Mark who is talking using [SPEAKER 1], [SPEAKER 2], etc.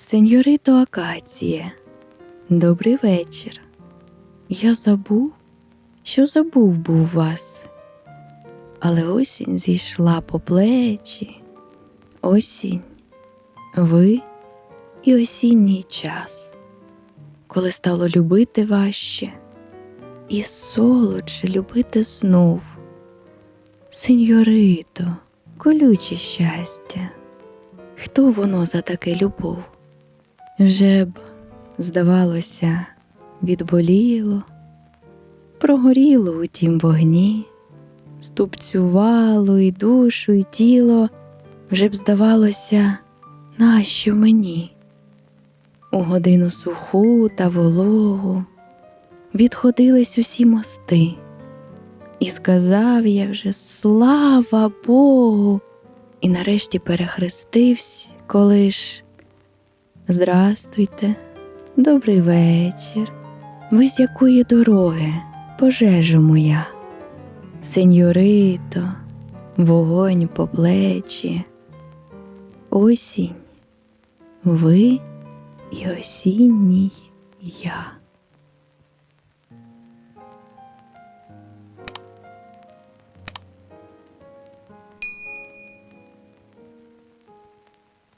[SPEAKER 1] Сеньорито Акація, добрий вечір. Я забув, що забув був вас, але осінь зійшла по плечі. Осінь, ви і осінній час, коли стало любити важче і солодше любити знов. Сеньорито, колюче щастя, хто воно за таке любов? Вже б, здавалося, відболіло, прогоріло у тім вогні, ступцювало і душу, і тіло, вже б здавалося, нащо мені? У годину суху та вологу відходились усі мости, і сказав я вже слава Богу, і нарешті перехрестився, коли ж. Здрастуйте, добрий вечір. Ви з якої дороги, пожежу моя? Сеньорито, вогонь по плечі, осінь, ви і осінній я.